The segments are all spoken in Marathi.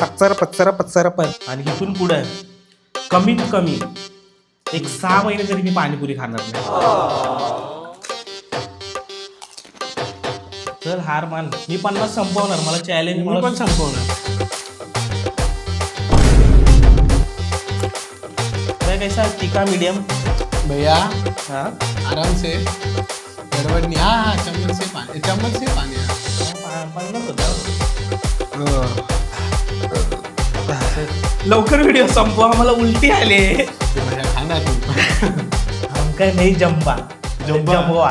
पच्चर पच्चर पच्चर पण. आणि इथून पुढे कमीत कमी एक सहा महिने तरी मी पाणीपुरी खाणार नाही. चल हार मान मी पन्नास संपवणार मला चॅलेंज मी मला पण संपवणार. काय कैसा तिका मीडियम भैया हा? आराम से गड़बड़ नहीं हाँ हाँ चम्मच से पानी चम्मच से पानी हाँ। पा- पन्नास होता लवकर व्हिडिओ संपवा मला उलटी आले. खाना हम काय नाही जंबा. जंबवा.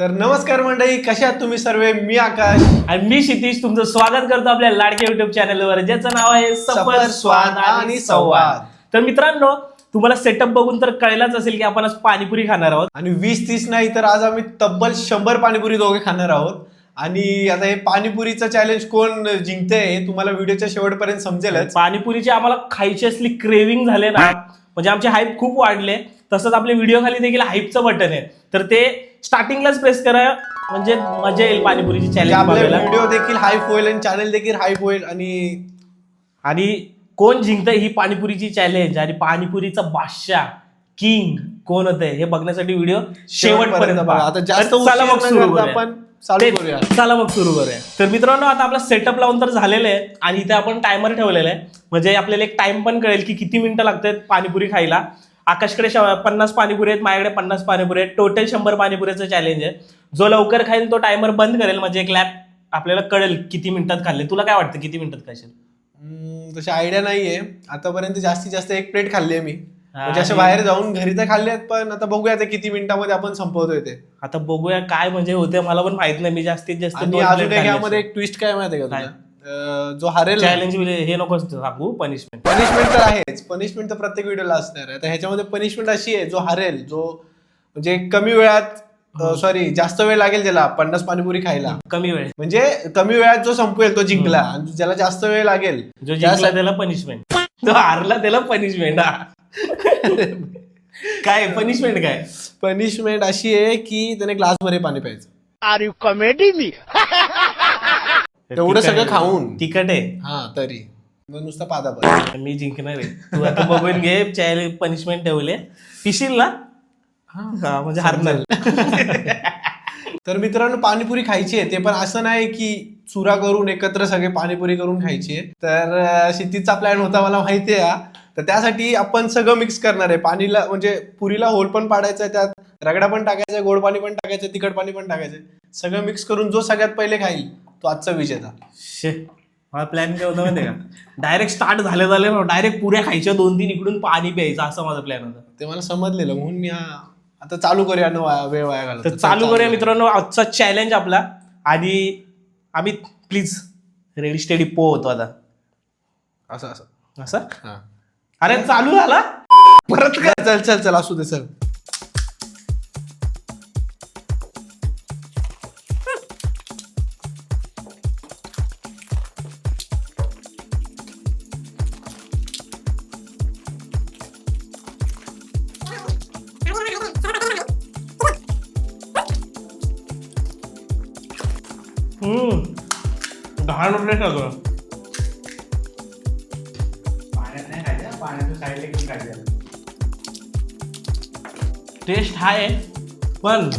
तर नमस्कार मंडळी कशा आहात तुम्ही सर्व? मी आकाश. आणि मी क्षितिश. तुमचं स्वागत करतो आपल्या लाडक्या युट्यूब चॅनलवर ज्याचं नाव आहे सफर स्वाद आणि संवाद. तर मित्रांनो तुम्हाला सेटअप बघून तर कळलाच असेल की आपण आज पाणीपुरी खाणार आहोत. आणि वीस तीस नाही तर आज आम्ही तब्बल शंभर पाणीपुरी दोघे खाणार आहोत. आणि आता हे पाणीपुरीचं चॅलेंज कोण जिंकते हे तुम्हाला व्हिडिओच्या शेवटपर्यंत समजेलच. पाणीपुरीची आम्हाला खायची असली क्रेविंग झाले ना म्हणजे आमचे हाईप खूप वाढले. तसंच आपल्या व्हिडिओ खाली देखील हाईपचं बटन आहे. तर ते स्टार्टिंगलाच प्रेस करा म्हणजे मजा येईल पाणीपुरीची म्हणजे चॅलेंज आपला बघायला. व्हिडिओ देखील हाईप होईल आणि चॅनल देखील हाईप होईल आणि आणि कोण जिंकतंय ही पाणीपुरीची चॅलेंज आणि पाणीपुरीचा बादशाह किंग कोण होतंय हे बघण्यासाठी व्हिडिओ शेवटपर्यंत बघा. आता जास्त उशीर न करता. आपण चालू. करूया. चला मग सुरू करूया. तर मित्रांनो आता आपला सेटअप लावून तर झालेलं आहे आणि इथे आपण टायमर ठेवलेला आहे. म्हणजे आपल्याला एक टाइम पण कळेल की किती मिनिटं लागतात पाणीपुरी खायला. आकाशकडे पन्नास पाणीपुरी आहेत माझ्याकडे पन्नास पाणीपुरी आहेत. टोटल शंभर पाणीपुरीचं चॅलेंज आहे. जो लवकर खाईल तो टायमर बंद करेल. म्हणजे एक लॅप आपल्याला कळेल किती मिनिटात खाल्ले. तुला काय वाटतं किती मिनिटात खाशील? हम्म, तशी आयडिया नाहीये. आतापर्यंत जास्तीत जास्त एक प्लेट खाल्ली आहे मी. म्हणजे असे बाहेर जाऊन घरी तर खाल्ले आहेत पण आता बघूया ते किती मिनिटामध्ये आपण संपवतोय ते. आता बघूया काय म्हणजे होते मला पण माहीत नाही. मी जास्तीत जास्त आणि अजून एक यामध्ये एक ट्विस्ट काय माहिती आहे का काय? तुला? अं, जो हरेल चॅलेंज हे नको सांगू पनिशमेंट पनिशमेंट तर आहेच. पनिशमेंट तर प्रत्येक व्हिडिओला असणार आहे. तर ह्याच्यामध्ये पनिशमेंट अशी आहे जो हरेल जो म्हणजे कमी वेळात सॉरी जास्त वेळ लागेल ज्याला पन्नास पाणीपुरी खायला. कमी वेळ. म्हणजे कमी वेळात जो संपवेल तो जिंकला. आणि ज्याला जास्त वेळ लागेल जो जिंकला त्याला पनिशमेंट जो हारला त्याला पनिशमेंट काय पनिशमेंट काय? पनिशमेंट अशी आहे की त्याने ग्लास भरे पाणी प्यायचं. Are you comedy me? एवढं सगळं खाऊन. तिखट आहे. हा तरी. मग नुसता पादा पण. मी जिंकणार आहे. तू आता बघून घे चॅलेंज पनिशमेंट ठेवले. पिशील ना? हा. म्हणजे हारणार. तर मित्रांनो पाणीपुरी खायची आहे. ते पण असं नाही की चुरा करून एकत्र सगळे पाणीपुरी करून खायची आहे. तर अं, शेतीचा प्लॅन होता मला माहिती आहे. हा. तर त्यासाठी आपण सगळं मिक्स करणार आहे. पाणीला म्हणजे पुरीला होल पण पाडायचं आहे त्यात रगडा पण टाकायचा आहे गोड पाणी पण टाकायचं आहे, तिखट पाणी पण टाकायचं आहे. सगळं मिक्स करून जो सगळ्यात पहिले खाईल तो आजचा विजेता शे मला प्लॅन काय होता माहिती का? डायरेक्ट स्टार्ट झाले झाले डायरेक्ट पुऱ्या खायच्या दोन तीन इकडून पाणी प्यायचं असं माझा प्लॅन होता. ते मला समजलेलं म्हणून मी हा आता चालू करूया न वाया- वेळ वाया घालत तर चालू करूया मित्रांनो आजचा चॅलेंज आपला. आणि आम्ही प्लीज रेडी स्टेडी पो होतो आता. असं असं. असं? हा. अरे चालू झाला? परत काय? चल चल चल असू दे हम्म. घाण उठले सगळं टेस्ट आहे पण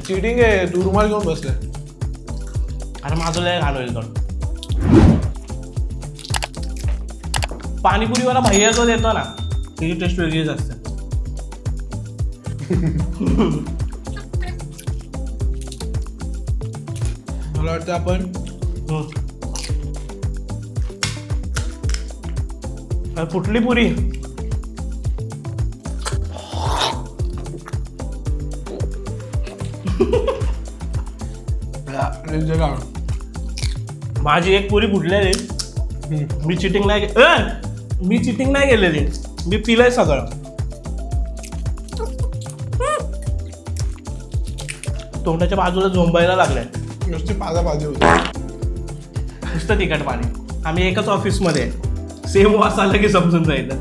चिटिंग आहे तू रुमाल घेऊन बसले अरे माझं लय होईल तर पाणीपुरीवाला भैया जो देतो ना त्याची टेस्ट वेगळीच असते. मला वाटतं आपण कुठली पुरी. माझी एक पुरी फुटलेली मी चिटिंग नाही! मी चिटिंग नाही केलेली. मी पिलंय सगळं. तोंडाच्या बाजूला झोंबायला लागलंय. नुसती पाजा होती. नुसतं तिखट पाणी. आम्ही एकाच ऑफिसमध्ये आहे. सेम वास आला की समजून जायचं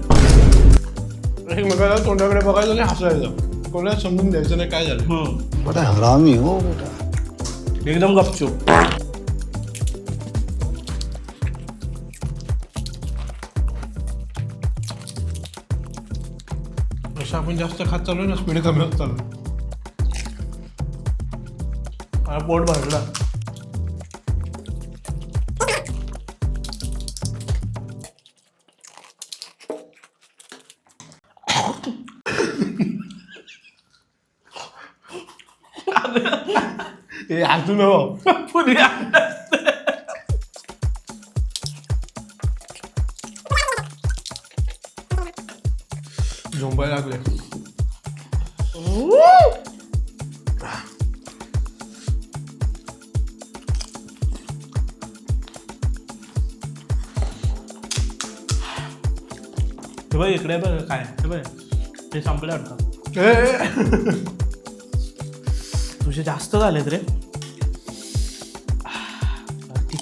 एकमेकाला तोंडाकडे बघायचं आणि हसायचं. कोणाला समजून द्यायचं नाही काय झालं. बड़ा हरामी हो बेटा. एकदम गपचूप. असं आपण जास्त खात चालू ना स्पीड कमी होत चालू पोट भरलं. ए हसू नको पुरी झोंबायला लागले. हे बघ इकडे बघ काय. हे बघ ते संपलं वाटतं. ए, तुझे जास्त झालेत रे.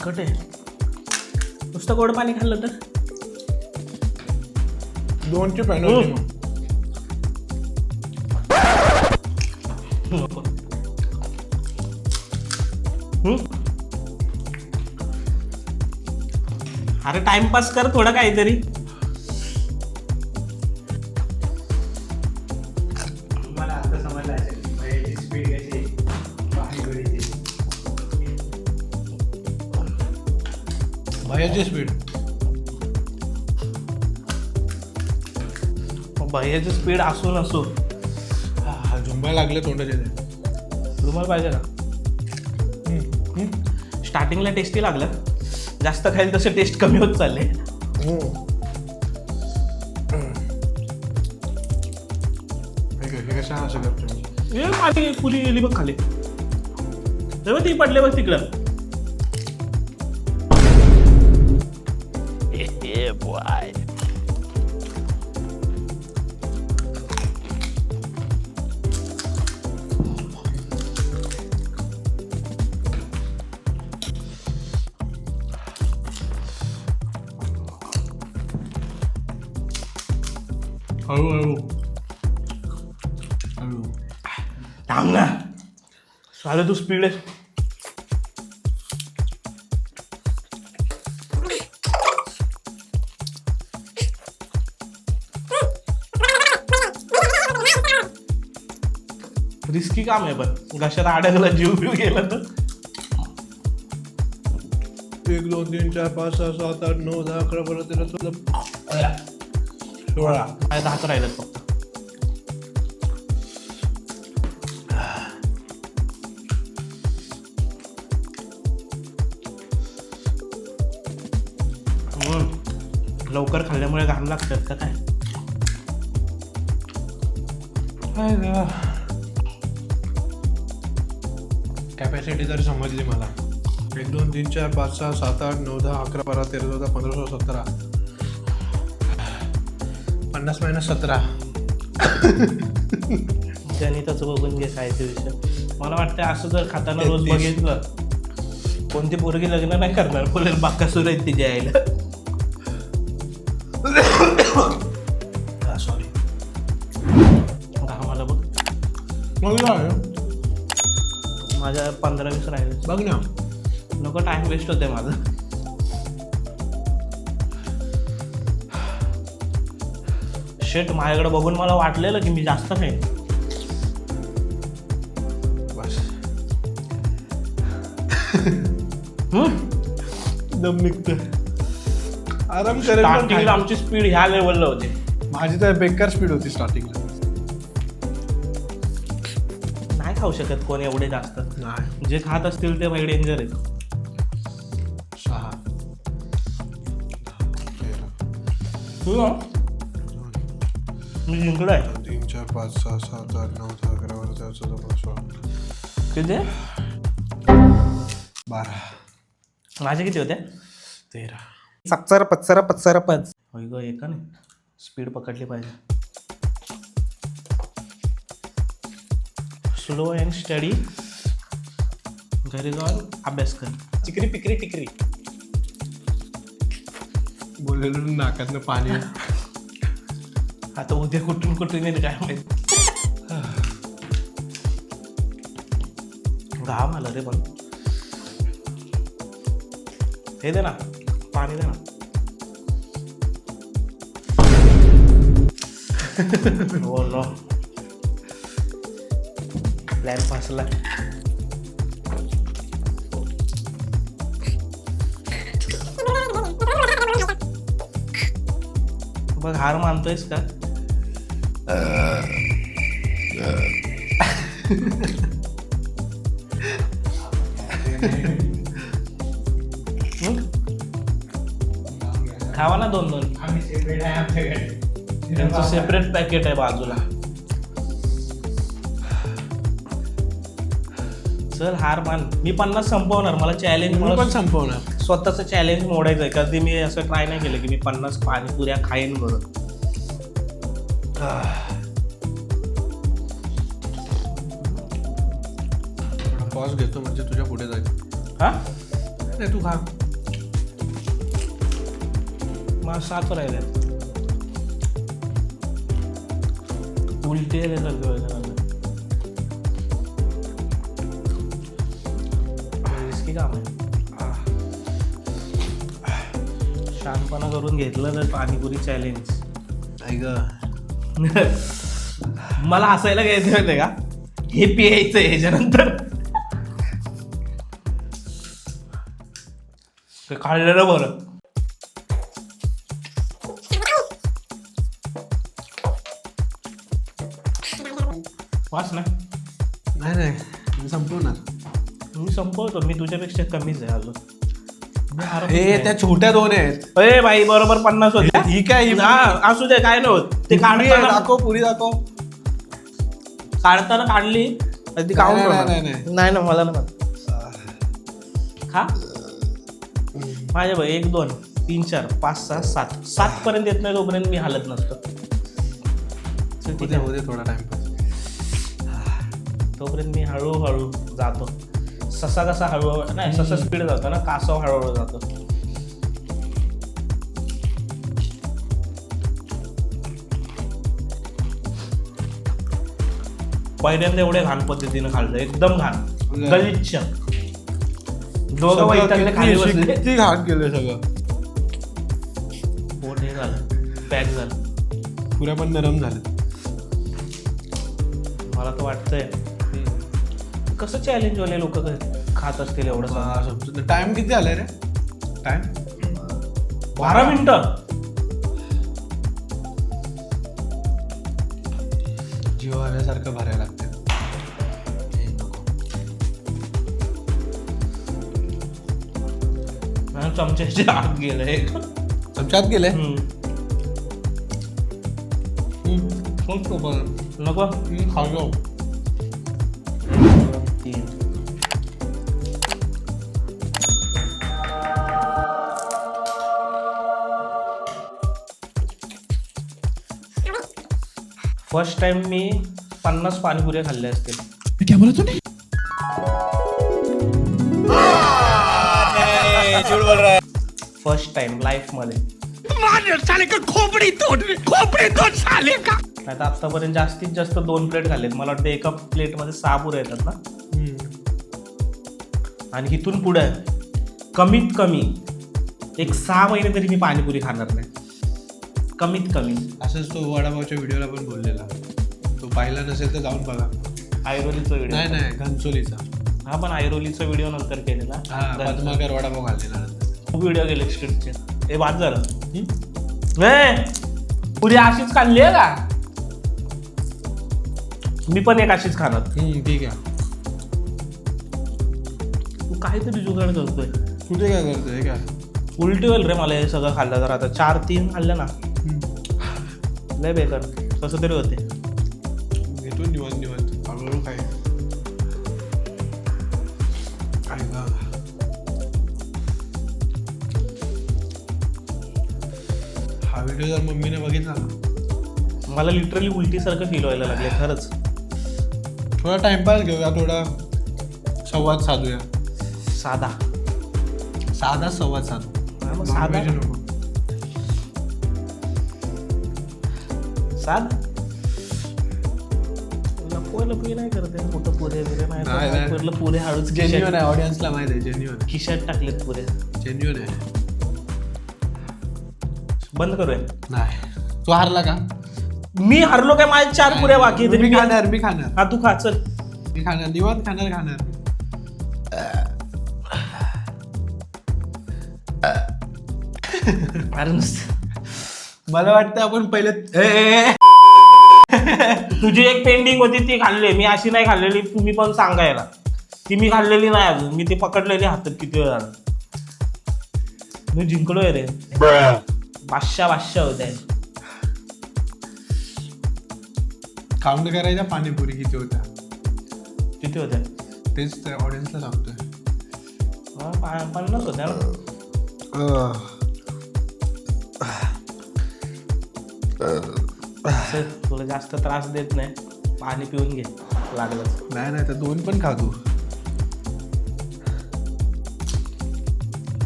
तिखट आहे नुसतं गोड पाणी खाल्लं तर दोनची. हम्म? अरे टाइमपास कर थोडं काहीतरी भयाची स्पीड भैयाची स्पीड असू नसू झोंबायला लागले तोंडाचे रुमाल पाहिजे ना. स्टार्टिंगला टेस्टी लागलं. जास्त खाईल तसे टेस्ट कमी होत चालले. हो. कशा असं पुरी गेली बघ खाली. तेव्हा ती पडले बघ तिकडं. हळूहळू हळू थांब ना चालेल तू स्पीड आहे रिस्की काम आहे पण. घशात अडकला जीव बिव गेला तर? एक दोन तीन चार पाच सहा सात आठ नऊ दहा अकरा बारा तेरा चौदा. सोळा. माझ्या दहाच राहिलं फक्त. लवकर खाल्ल्यामुळे घाण लागतात का काय? कॅपॅसिटी जर समजली मला. एक दोन तीन चार पाच सहा सात आठ नऊ दहा अकरा बारा तेरा चौदा पंधरा सोळा सतरा. पन्नास मायनस सतरा. गणिताचं बघून घे काय ते विषय. मला वाटतं असं जर खाताना रोज. बघितलं कोणती पोरगी लग्न नाही करणार बोलेल बाकासूर आहेत तिच्या आईला. सॉरी मला बघ. मग काय? माझ्या पंधरा वीस राहिले बघ ना. नको टाइम वेस्ट होते माझं. शेट माझ्याकडे बघून मला वाटलेलं की मी जास्त खाईन? दम निघतं आराम करेल पण स्टार्टिंगला? आमची स्पीड ह्या लेवलला होती. माझी तर बेकार स्पीड होती स्टार्टिंगला नाही खाऊ शकत कोण एवढे जास्त. नाही. जे खात असतील ते वेगळे डेंजर आहेत. सहा. तेरा. तुला मी जिंकलोय. दोन, तीन चार पाच सहा सात आठ नऊ दहा अकरा बारा तेरा चौदा पंधरा सोळा. किती? बारा. माझे किती होते? तेरा. सप्सर पत्सर पत्सर पच होय ग एका नाही स्पीड पकडली पाहिजे. स्लो अँड स्टडी घरी जाऊन अभ्यास कर. चिकरी पिकरी टिकरी बोललेलो नाकातनं पाणी. आता उद्या कुठून कुठून येईल काय माहिती? घाम आला रे पण. हे दे ना पाणी दे ना. हो प्लॅन फासला बघ हार मानतोयस का? खावा ना दोन दोन. आम्ही सेपरेट आहे आमच्याकडे. त्यांचं सेपरेट पॅकेट आहे बाजूला. चल हार मान. मी पन्नास संपवणार. मला चॅलेंज मी पण संपवणार. स्वतःचं चॅलेंज मोडायचं आहे कधी मी असं ट्राय नाही केलं की मी पन्नास पाणीपुऱ्या खाईन म्हणून. पॉज घेतो म्हणजे तुझ्या पुढे जाईल. हा? नाही तू खा. मला सात राहिले. उलटी आहे रिस्की काम आहे. शांतपणा करून घेतलं तर पाणीपुरी चॅलेंज ऐक मला हसायला घ्यायचं माहितीये का? हे पियायचं ह्याच्यानंतर. ते काढलेलं बरं. वाच ना. नाही नाही. मी संपवणार. मी संपवतो. मी तुझ्यापेक्षा कमीच आहे अजून. मी हे नाही. त्या छोट्या दोन आहेत. ए बाई बरोबर पन्नास होते ही काय ही हा असू दे काय नाही होत. ते पुरी आहे, काढताना दाखव पुरी दाखव. काढताना काढली आणि ती काढून नाही, ठेवणार. नाही, नाही. नाही ना मला ना खा. माझ्या भाई एक दोन तीन चार पाच सहा सात. सात पर्यंत येत नाही तोपर्यंत मी हालत नसतो. चल, ठीक उद्या आहे. उद्या थोडा टाइम तोपर्यंत मी हळूहळू जातो. ससा कसा हळूहळू नाही ससा स्पीड जातो ना कासव हळूहळू जातो. पहिल्यांदा एवढे घाण पद्धतीनं खाल्लं एकदम घाण. गलिच्छ. दोघं वैतागले खाली बसले. किती घाट गेले सगळं. पोट हे झालं पॅक झालं. पुऱ्या पण नरम झाले मला तर वाटतंय. कसं चॅलेंज वाले लोक खात असतील एवढं? टाइम किती आलाय रे? टाइम? बारा मिनिटं. जीव आल्यासारखं भरायला लागतं. चमच्याच्या आत गेलं एक चमच्यात गेले हम्म. खूप नको. खालो फर्स्ट टाइम मी पन्नास पाणीपुऱ्या खाल्ल्या असतील. फर्स्ट टाइम लाईफमध्ये. नाही तर आतापर्यंत जास्तीत जास्त दोन प्लेट खाल्लेत. मला वाटतं एका प्लेटमध्ये सहा पुऱ्या येतात ना? आणि इथून पुढे कमीत कमी एक सहा महिने तरी मी पाणीपुरी खाणार नाही. कमीत कमी. असंच तो वडापावच्या व्हिडिओला पण बोललेला. तो पाहिला नसेल तर जाऊन बघा. आयरोलीचा व्हिडिओ. नाही नाही घनसोलीचा. हा पण आयरोलीचा व्हिडिओ नंतर केलेला. हा पद्माकर वडापाव घाललेला खूप व्हिडिओ गेले स्ट्रीटचे हे बाद झालं ए, पुरी अशीच खाल्ली आहे का? मी पण एक अशीच खाणार. हम्म, ठीक आहे. तू काहीतरी जुगाड करतोय. कुठे काय करतोय काय? उलटी होईल रे मला हे सगळं खाल्लं तर. आता चार तीन खाल्लं ना. लय बेकार कसं तरी होते. घेतो निवांत निवांत. हळूहळू काय? काय गा हा व्हिडिओ जर मम्मीने बघितला ना. मला लिटरली उलटीसारखं फील व्हायला लागले खरंच. थोडा टाइमपास घेऊया थोडा संवाद साधूया. साधा. साधा संवाद साधू. हा, मग साधा. नको. लपवा लपवी नाही करत आहे? कुठं पुरे नाही नाही. म्हटलं पुरे हळूच जेन्युअन खिशात आहे ऑडियन्सला माहीत आहे जेन्युअन खिशात टाकलेत पुरे. जेन्युअन आहे. बंद करूया. नाही. तू हारला का? मी हरलो काय? माझे चार पुऱ्या बाकी आहेत. मी खाणार मी खाणार. हा तू खा चल. मी खाणार. निवांत खाणार खाणार. अरे नुसतं. मला वाटतं आपण पहिले ए, ए, ए. तुझी एक पेंडिंग होती ती खाल्ली. मी अशी नाही खाल्लेली तुम्ही पण सांगायला ती मी खाल्लेली नाही अजून. मी ती पकडलेली हातात किती वेळ झालं मी जिंकलोय रे. पाचशा पाचशा होत्या काउंट करायच्या पाणीपुरी किती होत्या? किती होत्या? तेच तर ऑडियन्सला सांगतोय. हा, पा- पन्नास होत्या ना. तुला जास्त त्रास देत नाही. पाणी पिऊन घे लागलं नाही नाही तर दोन पण खा तू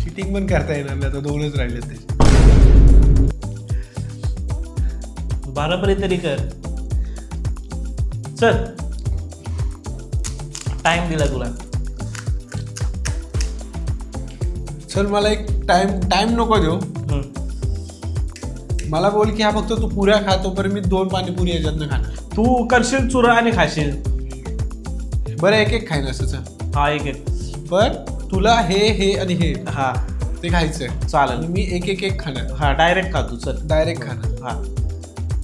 चिटिंग पण करता येणार नाही तर दोनच राहिले ते. बरोबर तरी कर. चल. टाइम दिला तुला. चल मला एक टाइम टाइम नको देऊ. हम्म. मला बोल की हा फक्त तू पुऱ्या खातो पर मी दोन पाणीपुरी याच्यातनं खाणार. तू करशील चुरा आणि खाशील. बरं एक एक खाईन असं चल. हा एक एक. पण तुला हे हे आणि हे हा. ते खायचंय. चालेल. मी एक एक एक खाणार. हा डायरेक्ट खा तू चल. डायरेक्ट खाणार हा.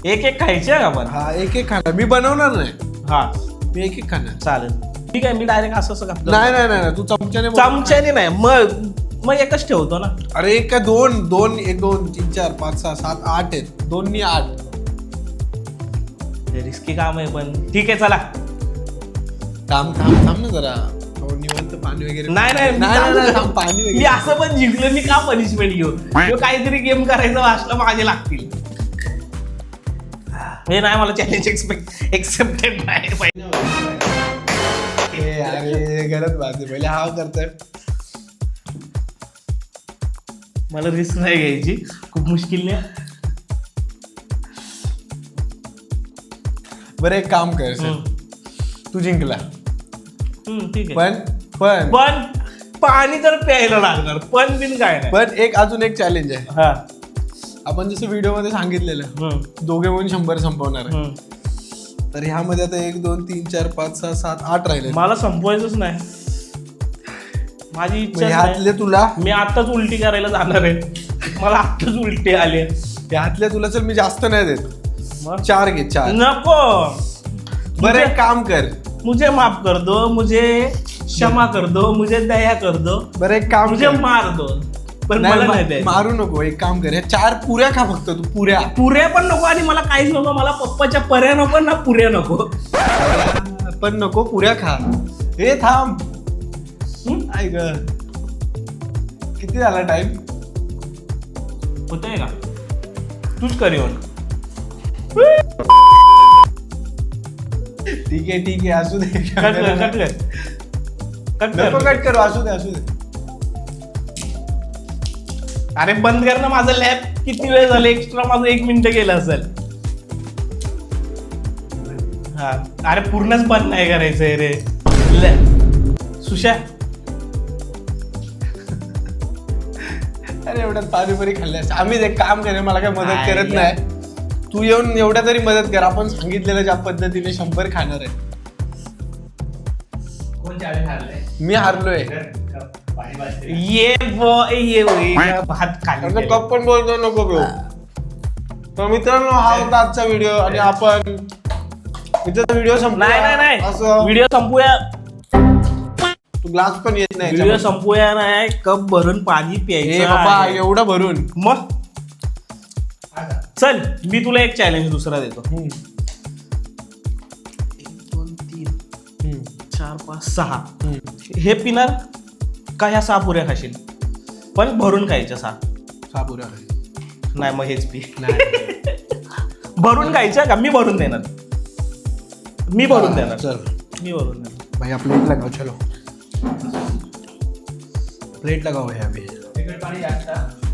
एक एक खायचे का पण? हा एक एक खाणार. मी बनवणार नाही. हा. मी एक एक खाणार. चालेल. ठीक आहे मी डायरेक्ट असं असं खातो नाही नाही नाही नाही, तू चमच्याने. चमच्याने नाही. मग मग एकच ठेवतो ना. अरे एक का दोन दोन एक दोन तीन चार पाच सहा सात आठ आहेत. दोन नी आठ रिस्की काम आहे पण ठीक आहे चला. थांब थांब थांब ना जरा. हो, निवांत पाणी वगैरे नाही नाही मी नाही, नाही, नाही, चालू- थांब, पाणी मी वगैरे असं पण जिंकलो मी का पनिशमेंट घेऊ? किंवा काहीतरी गेम करायचं असलं माझे लागतील. हे नाही मला चॅलेंज एक्सपेक्ट एक्सेप्टेड नाही पाहिजे ए, अरे गलत बात आहे. पहिले हा करतोय. मला रिस्क नाही घ्यायची. खूप मुश्किलने बरं एक काम कर सर. तू जिंकला. हम्म, ठीक आहे. पण पण. पण पाणी तर प्यायला लागणार पण बिन काय नाही. पण एक अजून एक चॅलेंज आहे. हा. आपण जसं व्हिडिओमध्ये सांगितलेलं हम्म, दोघे म्हणून शंभर संपवणार आहे. हम्म. तर ह्यामध्ये आता एक दोन तीन चार पाच सहा सात आठ राहिले मला संपवायचंच नाही. माझी इच्छा तुला? मी आताच उलटी करायला जाणार आहे. मला आताच उलटी आली. ह्यातले तुला चल मी जास्त नाही देत. मग? चार घे चार. नको. बरं काम कर. मुझे माफ कर दो मुझे क्षमा कर दो मुझे दया कर दो. बरं काम मुझे. मार दो. पण मला नाही मारू नको एक काम कर. चार पुऱ्या खा फक्त तू पुऱ्या. पुऱ्या पण नको आणि मला काहीच नको. मला पप्पाच्या पर्या नको ना पुऱ्या नको. पण नको पुऱ्या खा. हे थांब. हम्म? ऐक. किती झाला टाइम होतंय का? तूच कर येऊन. ठीक आहे ठीक आहे असू दे. कट कर कट कर. कट नको कर कट करू असू दे असू दे. अरे बंद कर ना माझं लॅब किती वेळ झालं? एक्स्ट्रा माझं एक मिनिट गेलं असेल. हा. अरे पूर्णच बंद नाही करायचंय रे. सुशा. अरे एवढ्यात पाणीपुरी खाल्ल्यास आम्ही एक काम करे मला काय मदत करत. नाही. तू येऊन एवढ्या तरी मदत कर. आपण सांगितलेलं ज्या पद्धतीने शंभर खाणार आहे. कोण चॅलेंज हारलंय? मी हारलोय. पाणी वाजते. ये वो ये वो, ये भात खाली. कप पण बोलतो नको घेऊ तर मित्रांनो हा होता आजचा व्हिडिओ आणि आपण व्हिडिओ नाही नाही नाही. असं. व्हिडिओ संपूया. तू ग्लास पण येत नाही व्हिडिओ याच्यामध्ये. संपूया नाही कप भरून पाणी ए प्यायचं बाबा आहे. एवढं भरून. मग? चल मी तुला एक चॅलेंज दुसरा देतो. हम्म, एक दोन तीन हम्म, चार पाच सहा. हम्म. हे पिणार का ह्या सहा पुऱ्या खाशील? पण भरून खायच्या सहा. साबुरा खाली. नाही मग हेच पी. नाही भरून खायच्या का? मी भरून देणार. मी भरून देणार. चल. मी भरून देणार. प्लेट लगाओ चलो प्लेट लगाओ भैया अभी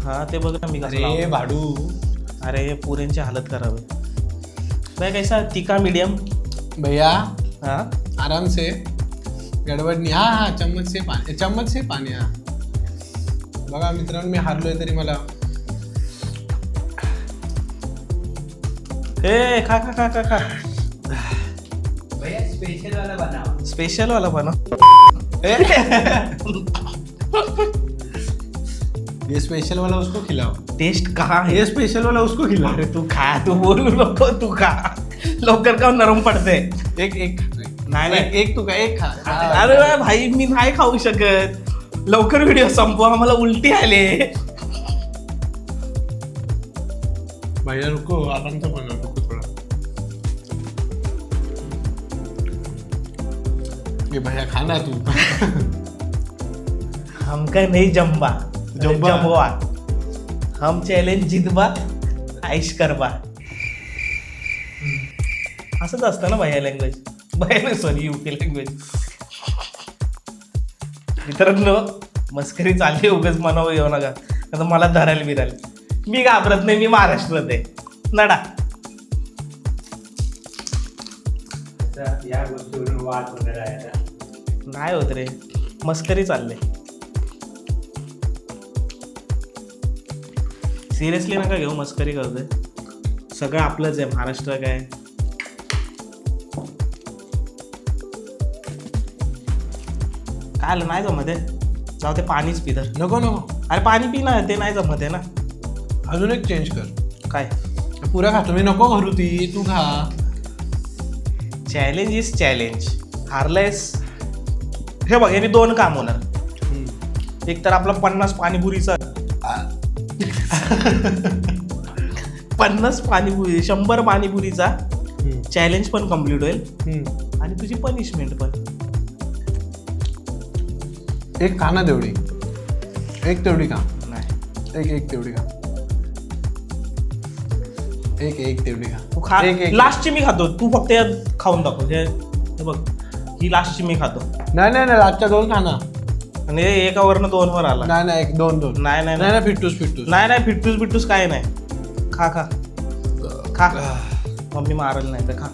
हा ते बघ ना मी कसं अरे. भाडू। अरे पुऱ्यांची हालत करावी भाई कैसा तिका मीडियम? भैया हा? आराम से। गडबड नाही। हा हा चम्मच से पाणी चम्मच से पाणी हा। बघा मित्रांनो मी हारलोय तरी मला। ए खा खा खा खा खा. भैया स्पेशल वाला बनाओ। स्पेशल वाला पण ये स्पेशल वाला उसको खिलाओ। टेस्ट कहा है? ये स्पेशल वाला उसको खिलाओ। अरे तू खा तू बोलू नको तू खा। लवकर का नरम पडते। एक एक नाही, नाही. एक- तू का एक खा। अरे वा भाई मी नाही खाऊ शकत. लवकर व्हिडिओ संपवा आम्हाला उलटी आले. भैया रुको आराम से बना ये भैया खाना तू। हमका नहीं जमबा जमबा. जमवा हम चॅलेंज जितबा आईश करबा। असंच असतं ना भैया लँग्वेज भैया सॉरी युपी लँग्वेज मित्रांनो मस्करी चालली उगाच मनावर येऊ नका. आता मला धरायला बिरायला मी घाबरत नाही मी महाराष्ट्रात आहे. नडा. या गोष्टीवरून वाद वगैरे आहे. नाही होत रे. मस्करी चालले सिरियसली नका घेऊ मस्करी करतोय. सगळं आपलंच आहे महाराष्ट्र काय? काय आलं नाही जमत आहे? जाऊ ते पाणीच पिधर नको नको. अरे पाणी पी ना ते नाही जमत आहे ना. अजून एक चेंज कर. काय? पुरा खातो मी नको करू ती तू खा. चॅलेंज इज चॅलेंज हारलेस हे बघ याने दोन काम होणार. एक तर आपला पन्नास पाणीपुरीचा पन्नास पाणीपुरी शंभर पाणीपुरीचा. चॅलेंज पण कंप्लीट होईल. आणि तुझी पनिशमेंट पण. एक खा ना तेवढी. एक तेवढी खा. नाही. एक एक तेवढी खा. एक एक तेवढी तू खा. एक एक. लास्टची मी खातो. तू फक्त खाऊन दाखव. हे बघ. ही लास्टची मी खातो. नाही नाही नाही आजच्या दोन खा ना. आणि हे एकावरनं दोन वर आला. नाही नाही एक दोन दोन. नाही नाही नाही नाही. फिटूस फिटूस. नाही नाही फिटूस बिटूस काय नाही. खा खा. खा. मम्मी मारल नाही तर खा.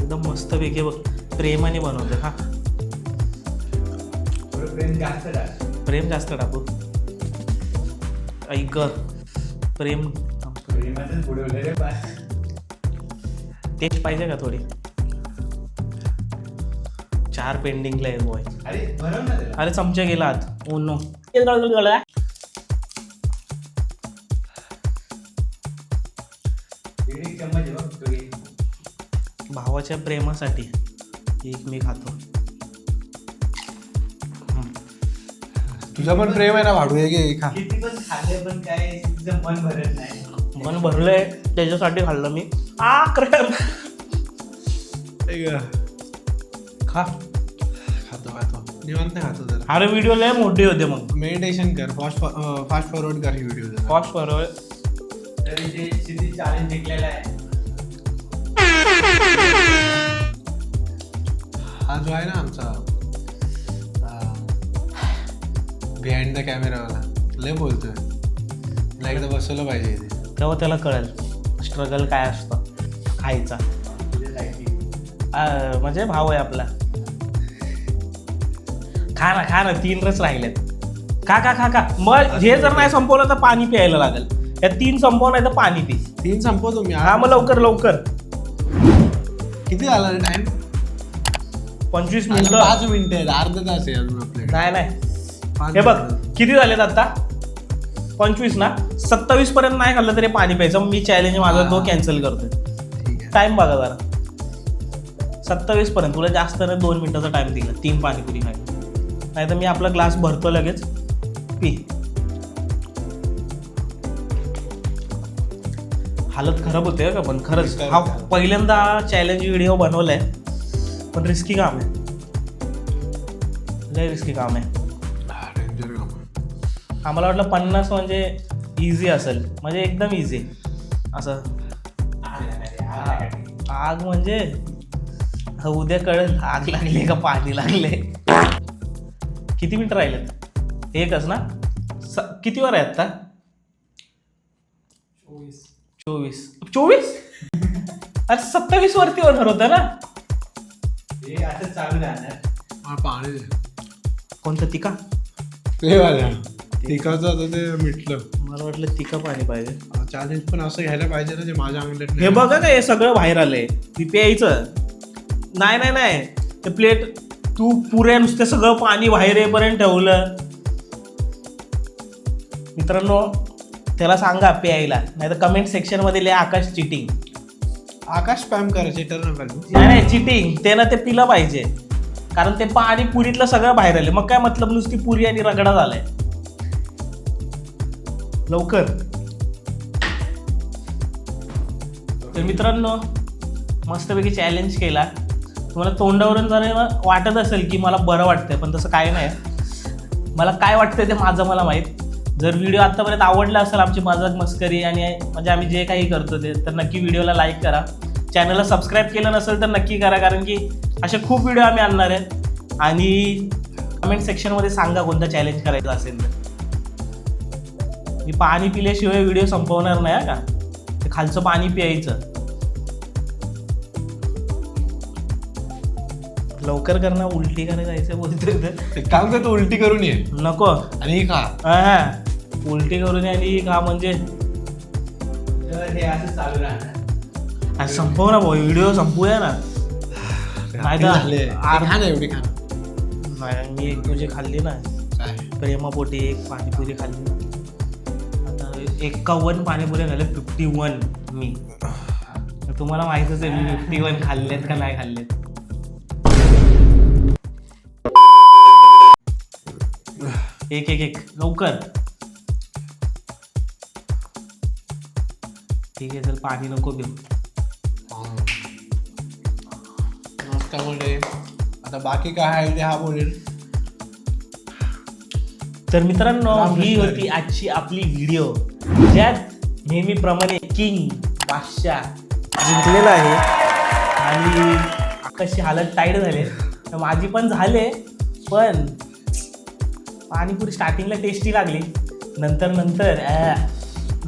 एकदम मस्त पैकी बघ प्रेमाने बनवते थोडं प्रेम जास्त टाक. प्रेम जास्त टाकू ऐक प्रेम बुडवलं टेस्ट पाहिजे का थोडी? चार पेंडिंगला आहे बॉय अरे भरव ना त्याला. अरे चमचा गेला आत. ओ नो आहे घे. भावाच्या प्रेमासाठी एक मी खातो. तुझं पण प्रेम आहे ना भाडू हे घे खा. किती पण खाल्ले पण काय तिचं मन भरत नाही. मन भरलंय त्याच्यासाठी खाल्लं मी. आ क्रॅम खा. खातो खातो. निवांत खातो जरा. अरे व्हिडिओ लय मोठे होते मग. मेडिटेशन कर. फास्ट फास्ट फॉरवर्ड कर ही व्हिडिओ जरा. कॉस्ट बरोबर तरी ते सिद्धी चॅलेंज जिंकलेला आहे. हा जो आहे ना आमचा बिहाइंड द कॅमेरावाला लय बोलतोय. मला एकदा बसवलं पाहिजे इथे. तेव्हा त्याला कळेल. स्ट्रगल काय असतं. खायचा. आ, म्हणजे भाव आहे आपला. खा ना खा ना तीन रस राहिलेत. खा खा खा खा. मग हे जर नाही संपवलं तर पाणी प्यायला लागेल. या तीन संपव नाही तर पाणी पी. तीन संपवतो मी. हा मग लवकर लवकर. किती झाला रे टाइम पंचवीस पाच मिनिटं. मिनिटं आहेत. अर्धा तास आहे अजून आपल्याकडे नाही नाही. हे बघ मिनिटं. किती झालेत आता? पंचवीस ना? सत्तावीस पर्यंत नाही खाल्लं तरी पाणी प्यायचं. मी चॅलेंज माझा तो. कॅन्सल करतोय. टाइम बघा जरा. सत्तावीस पर्यंत. तुला जास्त नाही दोन मिनिटाचा टाइम दिला. तीन पाणीपुरी खायला नाही. तर मी आपला ग्लास भरतो लगेच. पी. हालत खराब होते का पण खरंच. हा. पहिल्यांदा चॅलेंज व्हिडिओ बनवलाय. पण रिस्की काम आहे. लय रिस्की काम आहे. हा, danger काम आहे. आम्हाला वाटलं पन्नास म्हणजे इझी असेल. म्हणजे एकदम इझी असं. आग म्हणजे उद्या कळेल आग लागली का पाणी लागले. किती मिनिटं राहिलेत? एकच ना? स- किती वर आहे आता चोवीस. चोवीस. अरे सत्तावीस वरती होणार होतं ना? हे असं चालू राहणार. हा, पाणी दे. कोणतं? तिका? ते वाल्या तिकाचं आता ते मिटलं. मला वाटलं तिका पाणी पाहिजे. चॅलेंज पण असं घ्यायला पाहिजे ना जे माझ्या अंगल्यात हे. बघा का हे सगळं बाहेर आलंय ती प्यायचं. नाही नाही नाही. ते प्लेट तू पुऱ्या नुसतं सगळं पाणी बाहेर येईपर्यंत ठेवलं. मित्रांनो त्याला सांगा प्यायला. नाही तर कमेंट सेक्शनमध्ये लिहा आकाश चिटिंग आकाश स्पॅम करायचे तर. नाही नाही चिटिंग त्यानं ते पिलं पाहिजे. कारण ते पाणी पुरीतलं सगळं बाहेर आले मग काय मतलब नुसती पुरी आणि रगडा झालाय. लवकर. तर मित्रांनो मस्तपैकी चॅलेंज केला. तुम्हाला तोंडावरून जरा वाटत असेल की मला बरं वाटतंय पण तसं काय नाही. मला काय वाटतंय ते माझं मला माहीत. जर व्हिडिओ आत्तापर्यंत आवडला असेल आमची मजाक मस्करी आणि म्हणजे आम्ही जे काही करतो ते तर नक्की व्हिडिओला लाईक करा. चॅनलला सबस्क्राईब केलं नसेल तर नक्की करा कारण की असे खूप व्हिडिओ आम्ही आणणार आहेत. आणि कमेंट सेक्शनमध्ये सांगा कोणता चॅलेंज करायचा असेल तर. मी पाणी पिल्याशिवाय व्हिडिओ संपवणार नाही हा का? ते खालचं पाणी प्यायचं. लवकर कर ना उलटी करायला जायचं बोलतोय तर. एक काम कर तू उलटी करून ये. नको. आणि ही खा. हा उलटी करून आणि का म्हणजे. हे असं चालू राहणार. हा, संपव ना भाऊ व्हिडिओ संपूया ना. नाही तर झाले. आर- खा ना एवढी खा. नाही मी एक तुझी खाल्ली ना. काय? प्रेमापोटी एक पाणीपुरी खाल्ली. ना एक्कावन्न पाणीपुरी झाले फिफ्टी वन मी. तर तुम्हाला माहितच आहे मी फिफ्टी वन खाल्लेत का नाही खाल्लेत. एक एक एक. लवकर. ठीक आहे चल पाणी नको घेऊ. नाश्त्यामध्ये आता बाकी काय आहे ते हा बोलेल. तर मित्रांनो ही. होती आजची आपली व्हिडिओ ज्यात नेहमीप्रमाणे किंग बादशाह जिंकलेला आहे. आणि आकाशची हालत टाईट झाले तर माझी पण झाले पण पाणीपुरी स्टार्टिंगला टेस्टी लागली. नंतर नंतर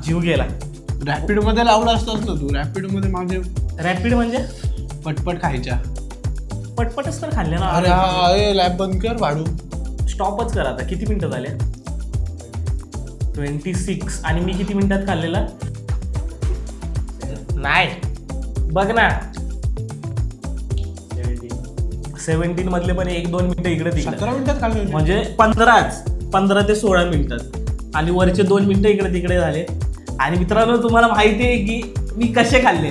जीव गेला. रॅपिडमध्ये लावलं असतं ना तू? रॅपिडमध्ये माझे रॅपिड म्हणजे? पटपट खायच्या. पटपटच तर खाल्ले अरे ना हा ए लॅब बंद कर भाडू स्टॉपच करा आता. किती मिनिटं झाले? Twenty six. आणि मी किती मिनिटात खाल्लेला? नाही बघ ना. सेव्हन्टीन मधले पण एक दोन मिनिटं इकडे तिकडे. सतरा मिनिटात म्हणजे पंधराच. पंधरा ते सोळा मिनिटात. आणि वरचे दोन मिनिटं इकडे तिकडे झाले. आणि मित्रांनो तुम्हाला माहिती आहे की मी कसे खाल्ले?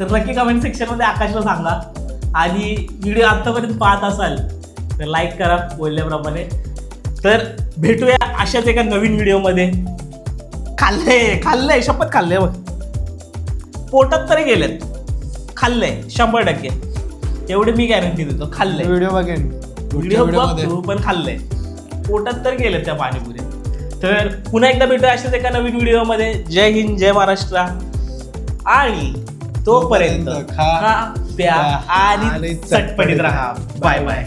तर नक्की कमेंट सेक्शनमध्ये आकाशला सांगा. आणि व्हिडिओ आत्तापर्यंत पाहत असाल तर लाईक करा बोलल्याप्रमाणे. तर भेटूया अशाच एका नवीन व्हिडिओमध्ये. खाल्लंय खाल्लंय शपथ खाल्लंय बघ. पोटात तरी गेलेत. खाल्लंय शंभर टक्के. एवढे मी गॅरंटी देतो खाल्लंय. व्हिडिओ बघेन. व्हिडिओ बघ तू पण खाल्लंय. पोटात तर गेले त्या पाणीपुरी तर पुन्हा एकदा भेटूया अशाच एका नवीन व्हिडिओमध्ये. जय हिंद जय महाराष्ट्र. आणि तोपर्यंत खा, प्या आणि चटपटीत राहा. Bye bye.